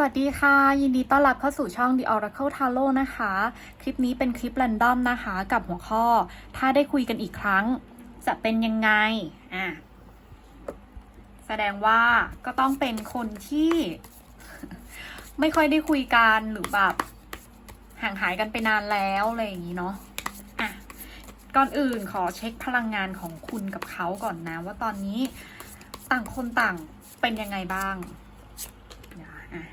สวัสดีค่ะ ยินดีต้อนรับเข้าสู่ช่อง The Oracle Tarot นะคะ คลิปนี้เป็นคลิป r รนดอมนะคะ กับหัวข้อ ถ้าได้คุยกันอีกครั้ง จะเป็นยังไงอะแสดงว่าก็ต้องเป็นคนที่ ไม่ค่อยได้คุยกันหรือแบบห่างหายกันไปนานแล้วอะไรอย่างนี้เนาะอะก่อนอื่นขอเช็คพลังงานของคุณกับเขาก่อนนะ ว่าตอนนี้ต่างคนต่างเป็นยังไงบ้างเดี๋ยวอะ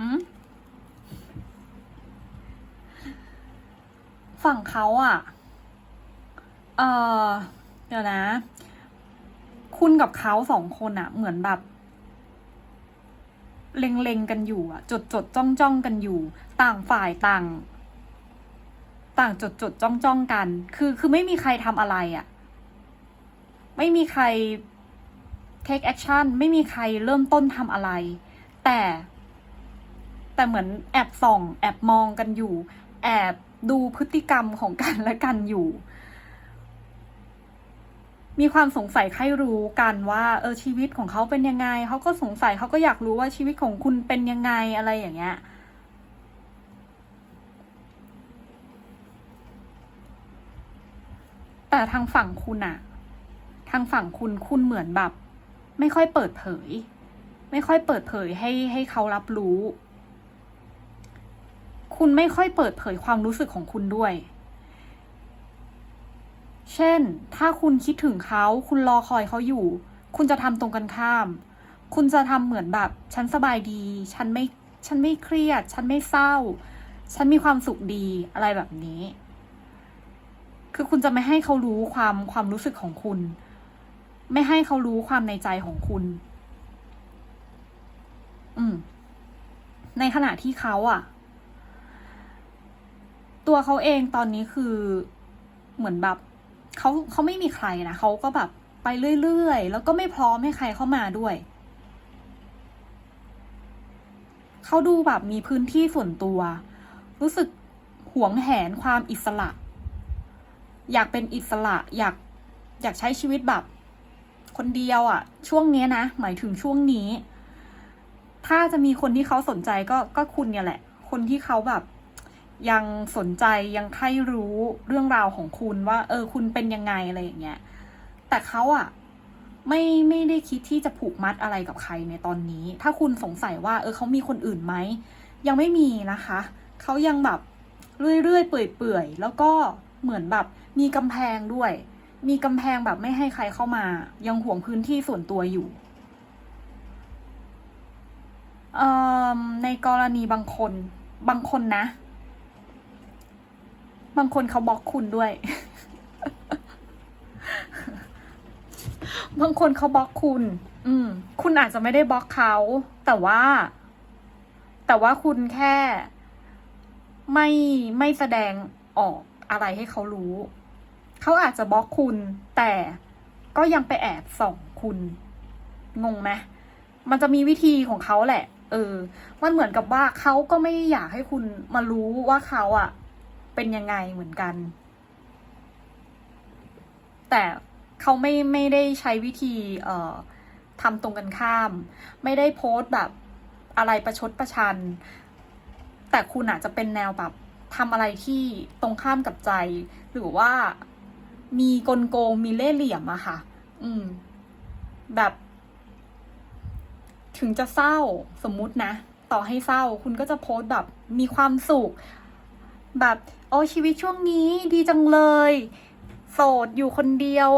หืม ฝั่งเขาอะ เออเดี๋ยวนะ คุณกับเขาสองคนอะ เหมือนแบบ เล็งๆกันอยู่อะจดจดจ้องจ้องกันอยู่ ต่างฝ่ายต่าง ต่างจดจดจ้องจ้องกัน คือคือไม่มีใครทำอะไรอะ ไม่มีใคร take action ไม่มีใครเริ่มต้นทำอะไร แต่ แต่เหมือนแอบส่อง แอบมองกันอยู่ แอบ ดูพฤติกรรมของกันและกันอยู่ มีความสงสัยใครรู้กันว่า เออชีวิตของเขาเป็นยังไง เขาก็สงสัยเขาก็อยากรู้ว่าชีวิตของคุณเป็นยังไงอะไรอย่างเงี้ยแต่ทางฝั่งคุณอะทางฝั่งคุณคุณเหมือนแบบ ไม่ค่อยเปิดเผย ไม่ค่อยเปิดเผยให้ให้เขารับรู้ คุณไม่ค่อยเปิดเผยความรู้สึกของคุณด้วย เช่น ถ้าคุณคิดถึงเขา คุณรอคอยเขาอยู่ คุณจะทำตรงกันข้าม คุณจะทำเหมือนแบบ ฉันสบายดี ฉันไม่ ฉันไม่เครียด ฉันไม่เศร้า ฉันมีความสุขดีอะไรแบบนี้ คือคุณจะไม่ให้เขารู้ความความรู้สึกของคุณ ไม่ให้เขารู้ความในใจของคุณ อืม ในขณะที่เขาอะ ตัวเขาเองตอนนี้คือเหมือนแบบเขาเขาไม่มีใครนะเขาก็แบบไปเรื่อยๆ แล้วก็ไม่พร้อมให้ใครเข้ามาด้วย เขาดูแบบมีพื้นที่ส่วนตัว รู้สึกหวงแหนความอิสระ อยากเป็นอิสระอยากอยากใช้ชีวิตแบบ คนเดียวอะ่ะ ช่วงนี้นะ หมายถึงช่วงนี้ ถ้าจะมีคนที่เขาสนใจก็ก็คุณเนี่ยแหละ คนที่เขาแบบ ยังสนใจยังใคร่รู้เรื่องราวของคุณว่า เออ คุณเป็นยังไงอะไรอย่างเงี้ย แต่เขาอะไม่ไม่ได้คิดที่จะผูกมัดอะไรกับใครในตอนนี้ ถ้าคุณสงสัยว่า เออเขามีคนอื่นไหมยังไม่มีนะคะ เขายังแบบเรื่อยๆเปื่อยๆแล้วก็เหมือนแบบมีกำแพงด้วย มีกำแพงแบบไม่ให้ใครเข้ามา ยังห่วงพื้นที่ส่วนตัวอยู่ในกรณีบางคนบางคนนะ บางคนเขาบล็อกคุณด้วย บางคนเขาบล็อกคุณ อืม คุณอาจจะไม่ได้บล็อกเขา แต่ว่า แต่ว่าคุณแค่ ไม่ไม่แสดงออกอะไรให้เขารู้ เขาอาจจะบล็อกคุณ แต่ก็ยังไปแอบส่องคุณ งงไหมมันจะมีวิธีของเขาแหละ เออ มันเหมือนกับว่าเขาก็ไม่อยากให้คุณมารู้ว่าเขาอะ เป็นยังไงเหมือนกัน แต่เขาไม่ไม่ได้ใช้วิธีเอ่อทำตรงกันข้าม ไม่ได้โพสต์แบบอะไรประชดประชัน แต่คุณอาจจะเป็นแนวแบบทำอะไรที่ตรงข้ามกับใจ หรือว่ามีกลโกงมีเล่ห์เหลี่ยมอะค่ะ อืม แบบ ถึงจะเศร้าสมมุตินะ ต่อให้เศร้าคุณก็จะโพสต์แบบมีความสุข แบบโอ้ชีวิตช่วงนี้ดีจังเลย โสดอยู่คนเดียว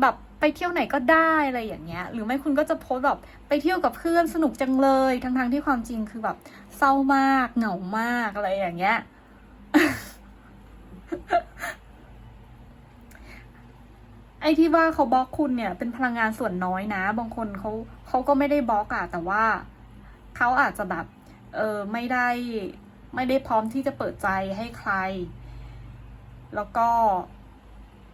แบบไปเที่ยวไหนก็ได้อะไรอย่างเงี้ย หรือไม่คุณก็จะโพสแบบไปเที่ยวกับเพื่อนสนุกจังเลย ทั้งๆที่ความจริงคือแบบเศร้ามากเหงามากอะไรอย่างเงี้ยไอ้ที่ว่าเขาบล็อกคุณเนี่ย เป็นพลังงานส่วนน้อยนะ บางคนเขาเขาก็ไม่ได้บล็อกอะแต่ว่าเขาอาจจะแบบ เออไม่ได้ ไม่ได้พร้อมที่จะเปิดใจให้ใคร แล้วก็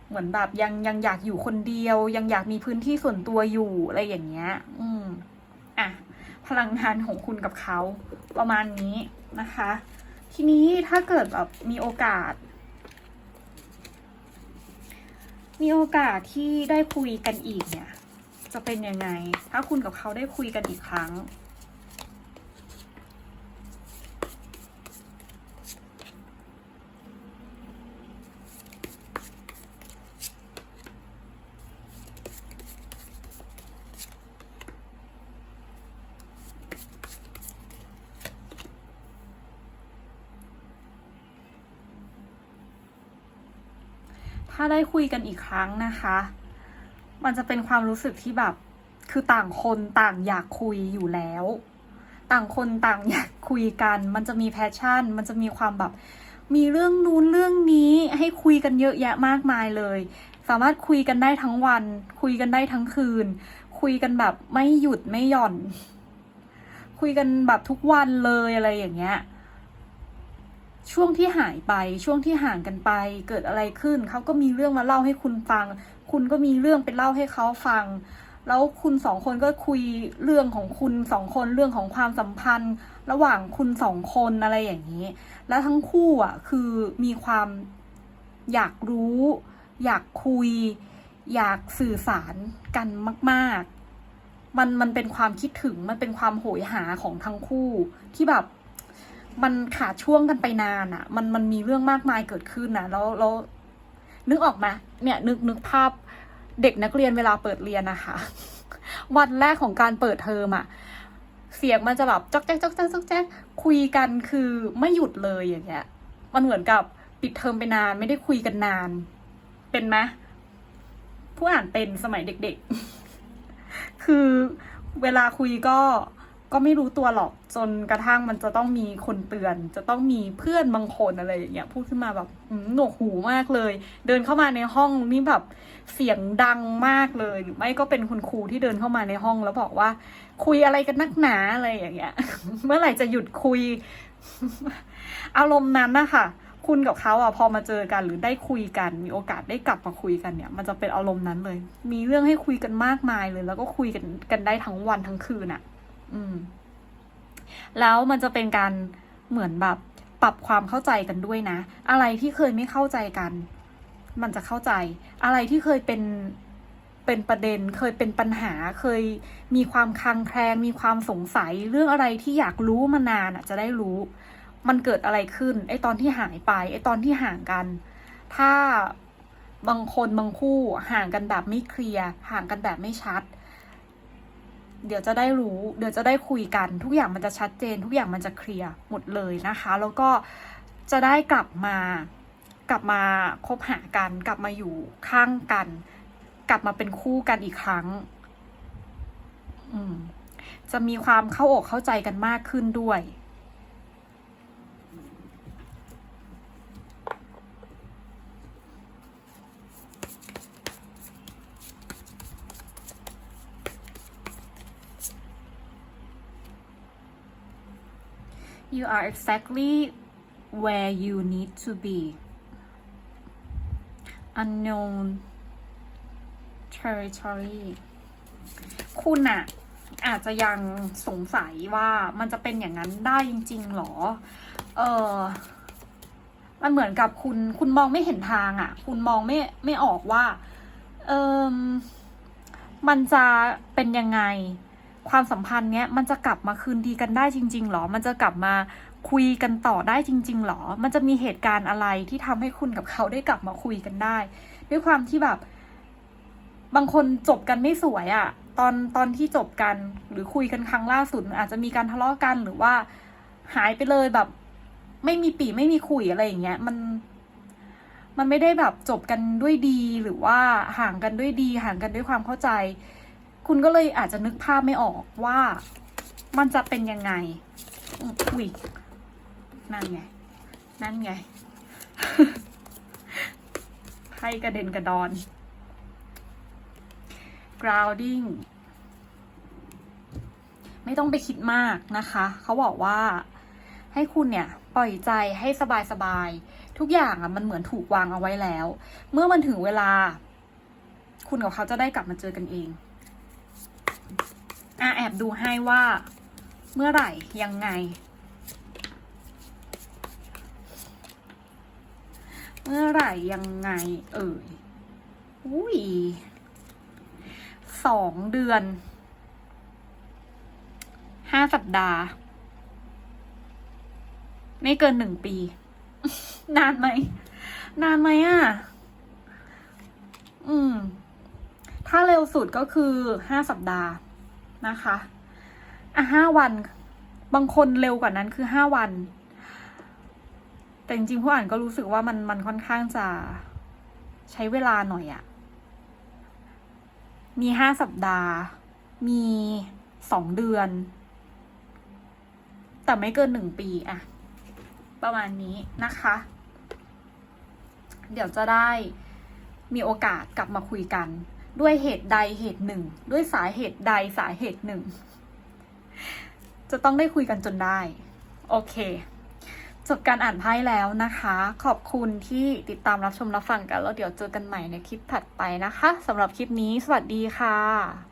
เหมือนแบบยังยังอยากอยู่คนเดียว ยังอยากมีพื้นที่ส่วนตัวอยู่อะไรอย่างเงี้ย อืมอะพลังงานของคุณกับเขาประมาณนี้นะคะ ทีนี้ถ้าเกิดแบบมีโอกาส มีโอกาสที่ได้คุยกันอีกเนี่ย จะเป็นยังไง ถ้าคุณกับเขาได้คุยกันอีกครั้ง ถ้าได้คุยกันอีกครั้งนะคะ มันจะเป็นความรู้สึกที่แบบ คือต่างคนต่างอยากคุยอยู่แล้ว ต่างคนต่างอยากคุยกัน มันจะมีแพชชั่น มันจะมีความแบบ มีเรื่องนู้นเรื่องนี้ให้คุยกันเยอะแยะมากมายเลย สามารถคุยกันได้ทั้งวัน คุยกันได้ทั้งคืน คุยกันแบบไม่หยุดไม่หย่อน คุยกันแบบทุกวันเลยอะไรอย่างเงี้ย ช่วงที่หายไปช่วงที่ห่างกันไป เกิดอะไรขึ้นเขาก็มีเรื่องมาเล่าให้คุณฟัง คุณก็มีเรื่องไปเล่าให้เขาฟัง แล้วคุณสองคนก็คุยเรื่องของคุณสองคนเรื่องของความสัมพันธ์ ระหว่างคุณสองคนอะไรอย่างนี้ แล้วทั้งคู่อะคือมีความอยากรู้ อยากคุย อยากสื่อสารกันมาก ๆ มันมันเป็นความคิดถึงมันเป็นความโหยหาของทั้งคู่ที่แบบ มันขาดช่วงกันไปนานอะ่ะ มันมันมีเรื่องมากมายเกิดขึ้นนะแล้วแล้วนึกออกไหมเนี่ย นึกนึกภาพเด็กนักเรียนเวลาเปิดเรียนนะคะวันแรกของการเปิดเทอมอะ่ะเสียงมันจะแบบจ๊อกแจ๊กจ๊อกแจ๊กจ๊อกแจ๊กคุยกันคือไม่หยุดเลยอย่างเงี้ย มันเหมือนกับปิดเทอมไปนานไม่ได้คุยกันนาน เป็นไหมผู้อ่านเป็นสมัยเด็กๆ คือเวลาคุยก็ ก็ไม่รู้ตัวหรอกจนกระทั่งมันจะต้องมีคนเตือน จะต้องมีเพื่อนบางคนอะไรอย่างเงี้ยพูดขึ้นมาแบบหนวกหูมากเลย เดินเข้ามาในห้องนี่แบบเสียงดังมากเลยหรือไม่ก็เป็นคุณครูที่เดินเข้ามาในห้องแล้วบอกว่า คุยอะไรกันนักหนาอะไรอย่างเงี้ย เมื่อไหร่จะหยุดคุย อารมณ์นั้นนะคะคุณกับเขาอะพอมาเจอกันหรือได้คุยกัน มีโอกาสได้กลับมาคุยกันเนี่ย มันจะเป็นอารมณ์นั้นเลย มีเรื่องให้คุยกันมากมายเลย แล้วก็คุยกันกันได้ทั้งวันทั้งคืนอะ อืม แล้วมันจะเป็นการเหมือนแบบปรับความเข้าใจกันด้วยนะ อะไรที่เคยไม่เข้าใจกัน มันจะเข้าใจ อะไรที่เคยเป็นเป็นประเด็น เคยเป็นปัญหา เคยมีความคลางแคลงมีความสงสัย เรื่องอะไรที่อยากรู้มานานอะ จะได้รู้ มันเกิดอะไรขึ้น ไอ้ตอนที่หายไป ไอ้ตอนที่ห่างกัน ถ้าบางคนบางคู่ห่างกันแบบไม่เคลียร์ ห่างกันแบบไม่ชัด เดี๋ยวจะได้รู้ เดี๋ยวจะได้คุยกัน ทุกอย่างมันจะชัดเจน ทุกอย่างมันจะเคลียร์หมดเลยนะคะ แล้วก็จะได้กลับมากลับมาคบหากัน กลับมาอยู่ข้างกัน กลับมาเป็นคู่กันอีกครั้ง อืมจะมีความเข้าอกเข้าใจกันมากขึ้นด้วย you are exactly where you need to be unknown territory คุณอะอาจจะยังสงสัยว่ามันจะเป็นอย่างนั้นได้จริง ๆหรอ เออมันเหมือนกับคุณคุณมองไม่เห็นทางอะคุณมองไม่ไม่ออกว่า เออมันจะเป็นยังไง ความสัมพันธ์เนี้ยมันจะกลับมาคืนดีกันได้จริง ๆหรอ มันจะกลับมาคุยกันต่อได้จริง ๆหรอ มันจะมีเหตุการณ์อะไรที่ทำให้คุณกับเขาได้กลับมาคุยกันได้ ด้วยความที่แบบ บางคนจบกันไม่สวยอะ ตอนตอนที่จบกันหรือคุยกันครั้งล่าสุด อาจจะมีการทะเลาะกันหรือว่าหายไปเลยแบบ ไม่มีปีไม่มีคุยอะไรอย่างเงี้ย มันมันไม่ได้แบบจบกันด้วยดีหรือว่าห่างกันด้วยดี ห่างกันด้วยความเข้าใจ คุณก็เลยอาจจะนึกภาพไม่ออกว่ามันจะเป็นยังไง อุ้ย นั่นไง นั่นไง ไพ่กระเด็นกระดอน grounding ไม่ต้องไปคิดมากนะคะ เขาบอกว่าให้คุณเนี่ย ปล่อยใจให้สบายๆทุกอย่างอะมันเหมือนถูกวางเอาไว้แล้ว เมื่อมันถึงเวลา คุณกับเขาจะได้กลับมาเจอกันเอง อะแอบดูให้ว่า เมื่อไหร่ยังไง เมื่อไหร่ยังไง เอ่ยอุ้ยสองเดือนห้าสัปดาห์ ไม่เกินหนึ่งปี นานไหม นานไหมอะ อืม ถ้าเร็วสุดก็คือห้าสัปดาห์ นะคะ อะห้าวัน บางคนเร็วกว่านั้นคือห้าวัน แต่จริงๆผู้อ่านก็รู้สึกว่ามันมันค่อนข้างจะใช้เวลาหน่อยอะมีห้าสัปดาห์ มีสองเดือน แต่ไม่เกินหนึ่งปีอะประมาณนี้นะคะ เดี๋ยวจะได้มีโอกาสกลับมาคุยกัน ด้วยเหตุใดเหตุหนึ่ง ด้วยสาเหตุใดสาเหตุหนึ่ง จะต้องได้คุยกันจนได้ โอเค จบการอ่านไพ่แล้วนะคะ ขอบคุณที่ติดตามรับชมรับฟังกัน แล้วเดี๋ยวเจอกันใหม่ในคลิปถัดไปนะคะสำหรับคลิปนี้ สวัสดีค่ะ